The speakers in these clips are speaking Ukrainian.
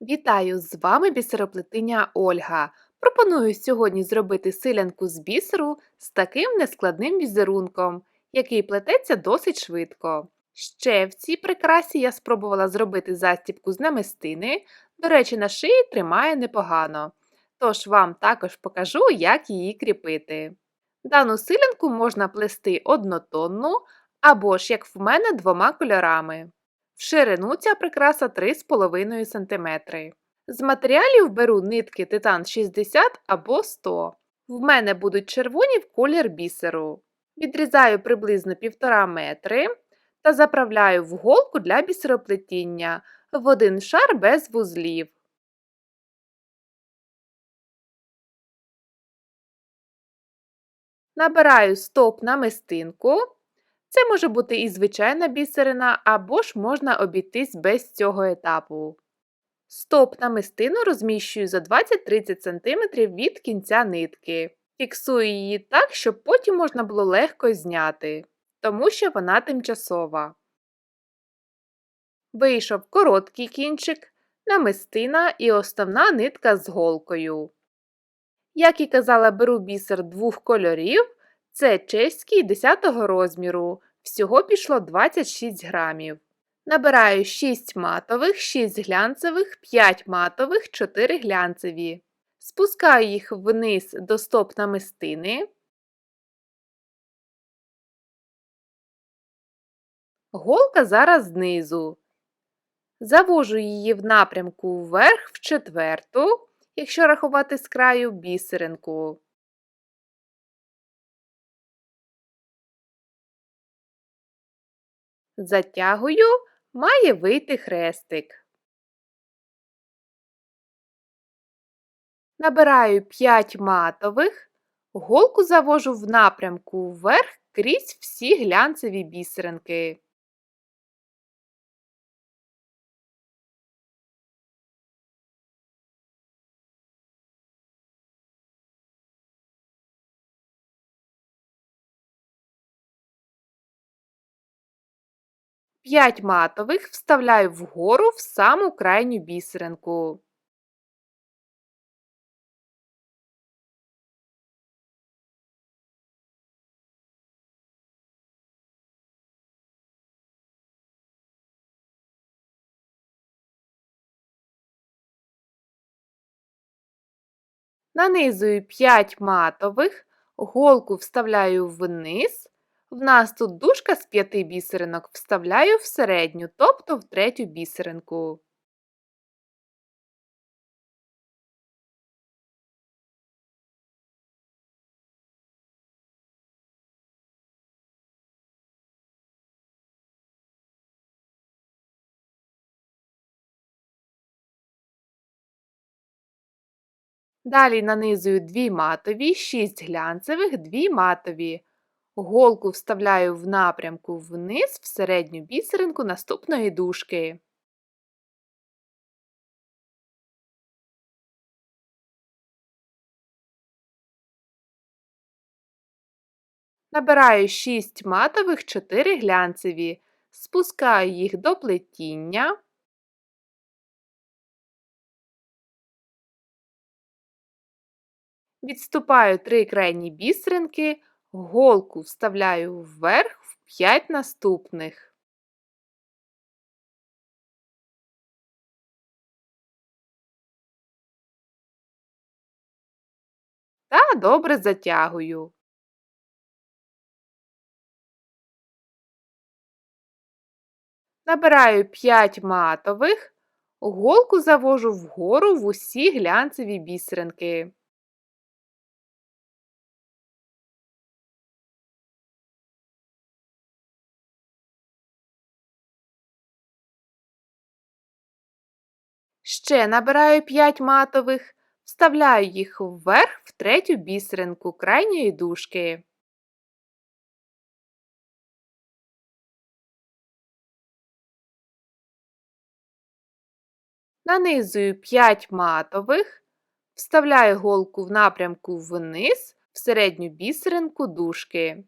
Вітаю! З вами бісероплетиня Ольга. Пропоную сьогодні зробити силянку з бісеру з таким нескладним візерунком, який плететься досить швидко. Ще в цій прикрасі я спробувала зробити застібку з намистини, до речі, на шиї тримає непогано. Тож вам також покажу, як її кріпити. Дану силянку можна плести однотонну або ж, як в мене, двома кольорами. В ширину ця прикраса 3,5 см. З матеріалів беру нитки титан 60 або 100 В мене будуть червоні в колір бісеру. Відрізаю приблизно 1,5 метри та заправляю в голку для бісероплетіння в один шар без вузлів. Набираю стоп на мистинку. Це може бути і звичайна бісерина, або ж можна обійтись без цього етапу. Стоп на мистину розміщую за 20-30 см від кінця нитки. Фіксую її так, щоб потім можна було легко зняти, тому що вона тимчасова. Вийшов короткий кінчик, намистина і основна нитка з голкою. Як і казала, беру бісер двох кольорів. Це чеський 10 розміру. Всього пішло 26 грамів. Набираю 6 матових, 6 глянцевих, 5 матових, 4 глянцеві. Спускаю їх вниз до стоп намистини. Голка зараз знизу. Завожу її в напрямку вверх в четверту, якщо рахувати з краю бісеринку. Затягую, має вийти хрестик. Набираю 5 матових, голку завожу в напрямку вверх крізь всі глянцеві бісеринки. П'ять матових вставляю вгору в саму крайню бісеринку. Нанизую 5 матових, голку вставляю вниз. В нас тут дужка з 5 бісеринок вставляю в середню, тобто в третю бісеринку. Далі нанизую 2 матові, 6 глянцевих, 2 матові. Голку вставляю в напрямку вниз в середню бісеринку наступної дужки. Набираю 6 матових, 4 глянцеві, спускаю їх до плетіння. Відступаю 3 крайні бісеринки, голку вставляю вверх в 5 наступних. Та добре затягую. Набираю 5 матових, голку завожу вгору в усі глянцеві бісеринки. Ще набираю 5 матових, вставляю їх вверх в третю бісеринку крайньої дужки. Нанизую 5 матових, вставляю голку в напрямку вниз в середню бісеринку дужки.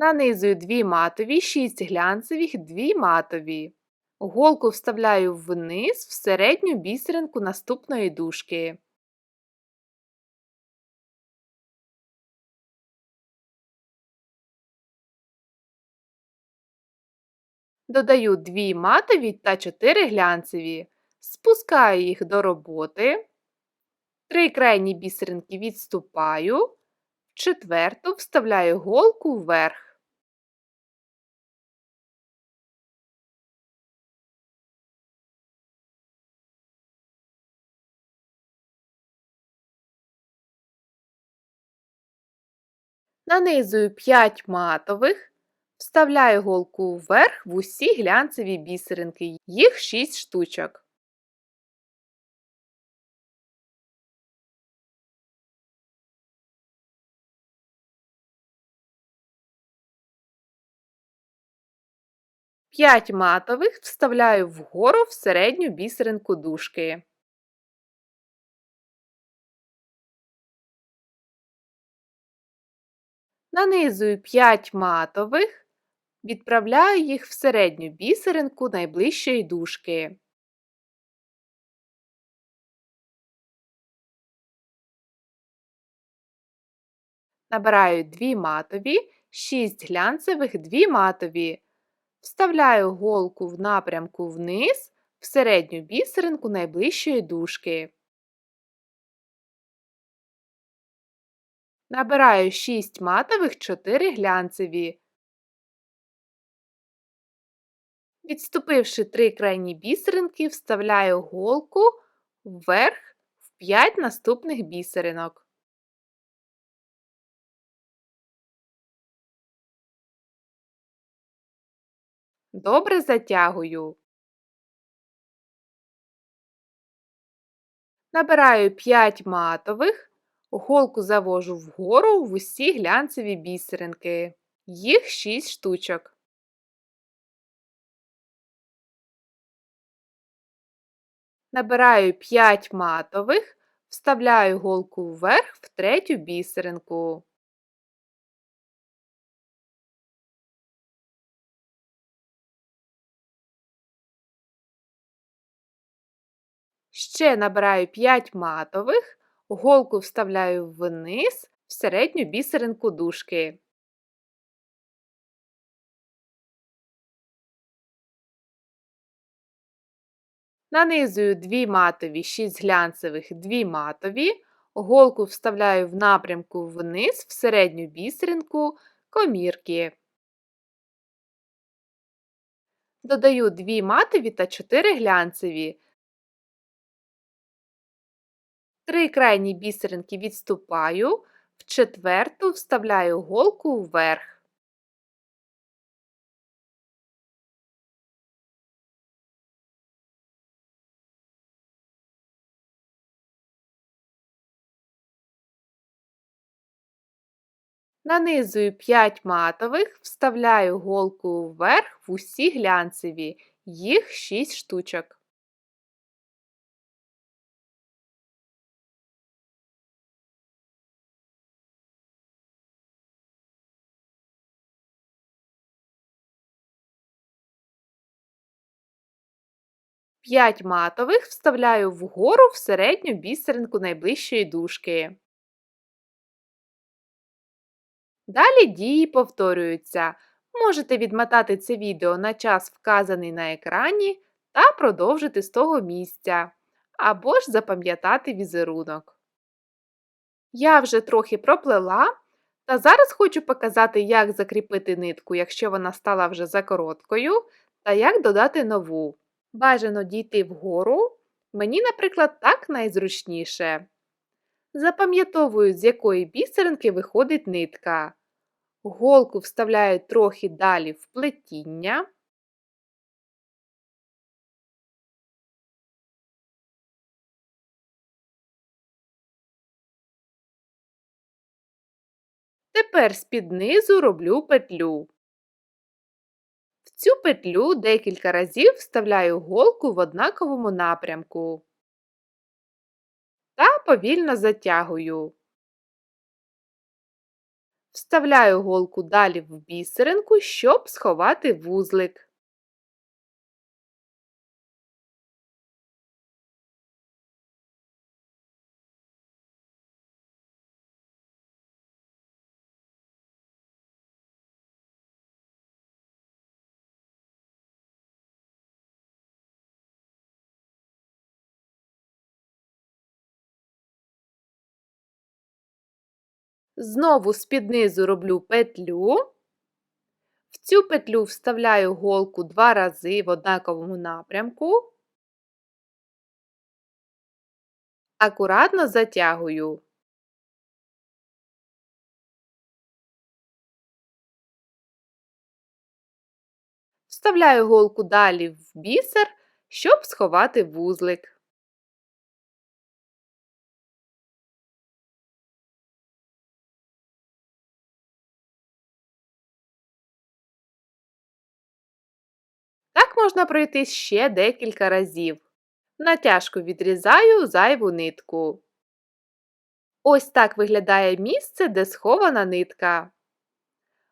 Нанизую 2 матові, 6 глянцевих, 2 матові. Голку вставляю вниз в середню бісеринку наступної дужки. Додаю 2 матові та 4 глянцеві. Спускаю їх до роботи. Три крайні бісеринки відступаю. В четверту вставляю голку вверх. Нанизую 5 матових, вставляю голку вверх в усі глянцеві бісеринки, їх 6 штучок. П'ять матових вставляю вгору в середню бісеринку дужки. Нанизую 5 матових, відправляю їх в середню бісеринку найближчої дужки. Набираю 2 матові, 6 глянцевих, 2 матові. Вставляю голку в напрямку вниз в середню бісеринку найближчої дужки. Набираю 6 матових, 4 глянцеві. Відступивши 3 крайні бісеринки, вставляю голку вверх в 5 наступних бісеринок. Добре затягую. Набираю 5 матових, голку завожу вгору в усі глянцеві бісеринки. Їх 6 штучок. Набираю 5 матових, вставляю голку вверх в третю бісеринку. Ще набираю 5 матових, голку вставляю вниз в середню бісеринку дужки. Нанизую 2 матові, 6 глянцевих, 2 матові, голку вставляю в напрямку вниз в середню бісеринку комірки. Додаю 2 матові та 4 глянцеві. Три крайні бісеринки відступаю, в четверту вставляю голку вверх. Нанизую 5 матових, вставляю голку вверх в усі глянцеві, їх 6 штучок. П'ять матових вставляю вгору в середню бісеринку найближчої дужки. Далі дії повторюються. Можете відмотати це відео на час, вказаний на екрані, та продовжити з того місця, або ж запам'ятати візерунок. Я вже трохи проплела, та зараз хочу показати, як закріпити нитку, якщо вона стала вже за короткою, та як додати нову. Бажано дійти вгору. Мені, наприклад, так найзручніше. Запам'ятовую, з якої бісеринки виходить нитка. Голку вставляю трохи далі в плетіння. Тепер з-під низу роблю петлю. Цю петлю декілька разів вставляю голку в однаковому напрямку та повільно затягую. Вставляю голку далі в бісеринку, щоб сховати вузлик. Знову з-під низу роблю петлю. В цю петлю вставляю голку два рази в однаковому напрямку. Акуратно затягую. Вставляю голку далі в бісер, щоб сховати вузлик. Можна пройти ще декілька разів. Натяжку відрізаю зайву нитку. Ось так виглядає місце, де схована нитка.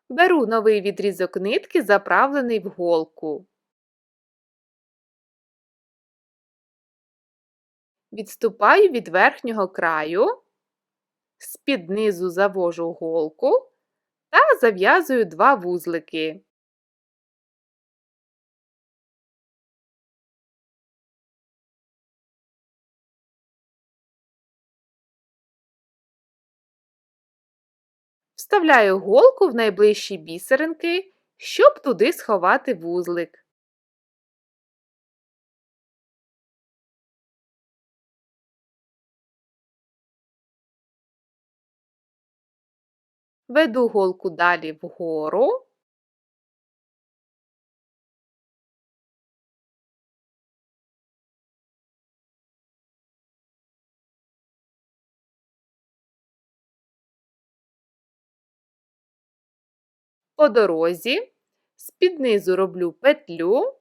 Беру новий відрізок нитки, заправлений в голку. Відступаю від верхнього краю, з-під низу завожу голку та зав'язую два вузлики. Вставляю голку в найближчі бісеринки, щоб туди сховати вузлик. Веду голку далі вгору. По дорозі з-під низу роблю петлю.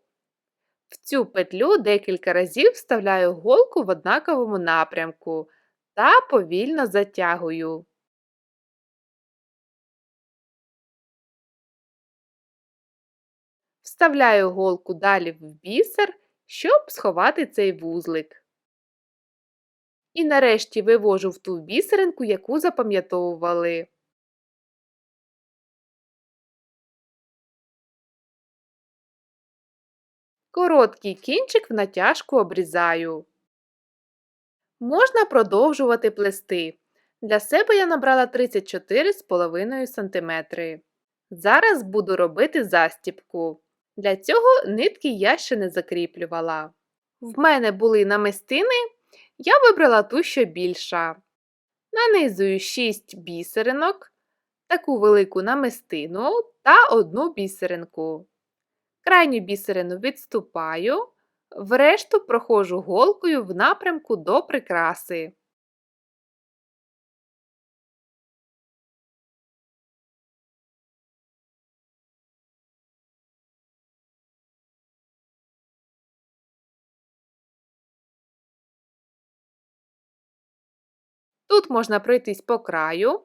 В цю петлю декілька разів вставляю голку в однаковому напрямку та повільно затягую. Вставляю голку далі в бісер, щоб сховати цей вузлик. І нарешті вивожу в ту бісеринку, яку запам'ятовували. Короткий кінчик в натяжку обрізаю. Можна продовжувати плести. Для себе я набрала 34,5 см. Зараз буду робити застіпку. Для цього нитки я ще не закріплювала. В мене були намистини, я вибрала ту, що більша. Нанизую 6 бісеринок, таку велику намистину та одну бісеринку. Крайню бісерину відступаю, врешту проходжу голкою в напрямку до прикраси. Тут можна пройтись по краю,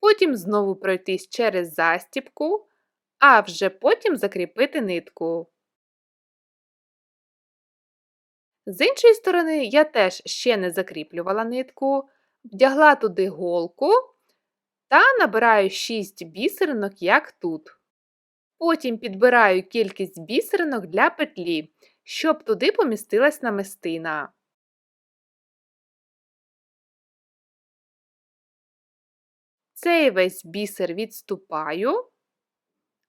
потім знову пройтись через застіпку, а вже потім закріпити нитку. З іншої сторони, я теж ще не закріплювала нитку, вдягла туди голку та набираю 6 бісеринок, як тут. Потім підбираю кількість бісеринок для петлі, щоб туди помістилась намистина. Цей весь бісер відступаю,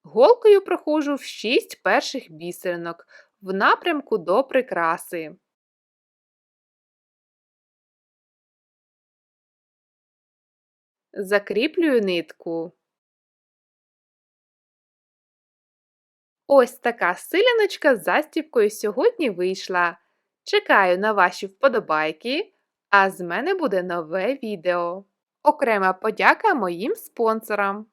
голкою проходжу в 6 перших бісеринок в напрямку до прикраси. Закріплюю нитку. Ось така силяночка з застіпкою сьогодні вийшла. Чекаю на ваші вподобайки, а з мене буде нове відео. Окрема подяка моїм спонсорам.